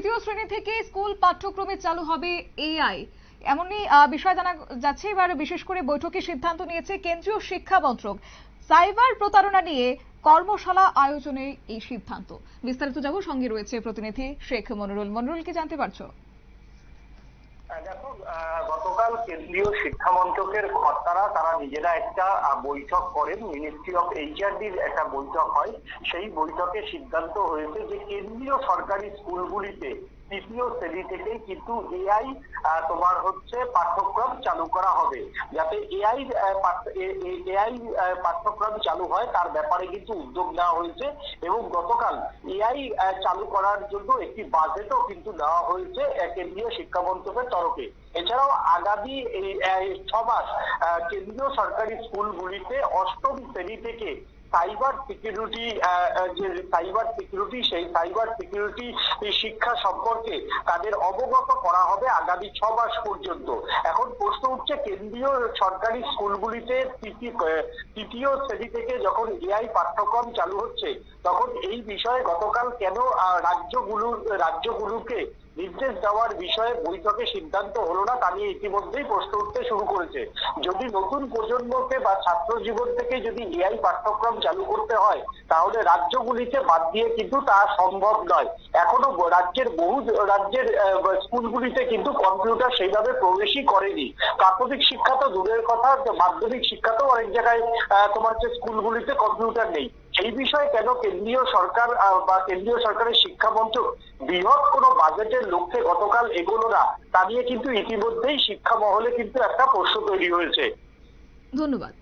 তৃতীয় শ্রেণি থেকে স্কুল পাঠ্যক্রমে চালু হবে এআই। এমনই বিষয় জানা যাচ্ছে, এবার বিশেষ করে বৈঠকে সিদ্ধান্ত নিয়েছে কেন্দ্রীয় শিক্ষা মন্ত্রক। সাইবার প্রতারণা নিয়ে কর্মশালা আয়োজনের এই সিদ্ধান্ত। বিস্তারিত যাব সঙ্গে রয়েছে প্রতিনিধি শেখ মনুরুল। মনুরুল কি জানতে পারছ? দেখো আহ, গতকাল কেন্দ্রীয় শিক্ষা মন্ত্রকের কর্তারা তারা নিজেরা একটা বৈঠক করেন। মিনিস্ট্রি অফ এইচআরডির একটা বৈঠক হয়। সেই বৈঠকে সিদ্ধান্ত হয়েছে যে কেন্দ্রীয় সরকারি স্কুলগুলিতে তৃতীয় শ্রেণি থেকেই কিন্তু এআই তোমার হচ্ছে পাঠ্যক্রম চালু করা হবে। যাতে এআই এআই পাঠ্যক্রম চালু হয় তার ব্যাপারে কিন্তু উদ্যোগ নেওয়া হয়েছে এবং গতকাল এআই চালু করার জন্য একটি বাজেটও কিন্তু নেওয়া হয়েছে কেন্দ্রীয় শিক্ষা মন্ত্রকের তরফে। এছাড়াও আগামী এই আহ, ছ মাস কেন্দ্রীয় সরকারি স্কুলগুলিতে অষ্টম শ্রেণি থেকে সাইবার সিকিউরিটি যে সাইবার সিকিউরিটি, সেই সাইবার সিকিউরিটি শিক্ষা সম্পর্কে তাদের অবগত করা হবে আগামী ছ মাস পর্যন্ত। এখন প্রশ্ন উঠছে, কেন্দ্রীয় সরকারি স্কুলগুলিতে তৃতীয় শ্রেণি থেকে যখন এআই পাঠ্যক্রম চালু হচ্ছে, তখন এই বিষয়ে গতকাল কেন রাজ্যগুলো, রাজ্যগুলোকে নির্দেশ দেওয়ার বিষয়ে বৈঠকে সিদ্ধান্ত হলো না, তা নিয়ে ইতিমধ্যেই প্রশ্ন উঠতে শুরু করেছে। যদি নতুন প্রজন্মকে বা ছাত্র জীবন থেকে যদি এআই পাঠ্যক্রম চালু করতে হয়, তাহলে রাজ্যগুলিকে বাদ দিয়ে কিন্তু তা সম্ভব নয়। এখনও রাজ্যের বহু রাজ্যের স্কুলগুলিতে কিন্তু কম্পিউটার সেইভাবে প্রবেশই করেনি। প্রাথমিক শিক্ষা তো দূরের কথা, মাধ্যমিক শিক্ষাতেও অনেক জায়গায় তোমার হচ্ছে স্কুলগুলিতে কম্পিউটার নেই। এই বিষয়ে কেন কেন্দ্রীয় সরকার বা কেন্দ্রীয় সরকারের শিক্ষা মন্ত্রক বৃহৎ কোনো বাজেটের লক্ষ্যে গতকাল এগোলো না, তা নিয়ে কিন্তু ইতিমধ্যেই শিক্ষা মহলে কিন্তু একটা প্রশ্ন তৈরি হয়েছে। ধন্যবাদ।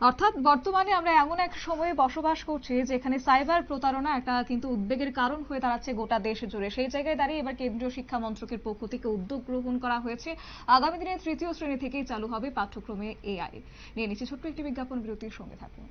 অর্থাৎ বর্তমানে আমরা এমন এক সময়ে বসবাস করছি যেখানে সাইবার প্রতারণা একটা কিন্তু উদ্বেগের কারণ হয়ে দাঁড়াচ্ছে গোটা দেশ জুড়ে। সেই জায়গায় দাঁড়িয়ে এবার কেন্দ্রীয় শিক্ষা মন্ত্রকের পক্ষ থেকে উদ্যোগ গ্রহণ করা হয়েছে। আগামী দিনে তৃতীয় শ্রেণি থেকেই চালু হবে পাঠ্যক্রমে এআই। নিয়ে নিচ্ছে ছোট্ট একটি বিজ্ঞাপন বিরতির সঙ্গে থাকুন।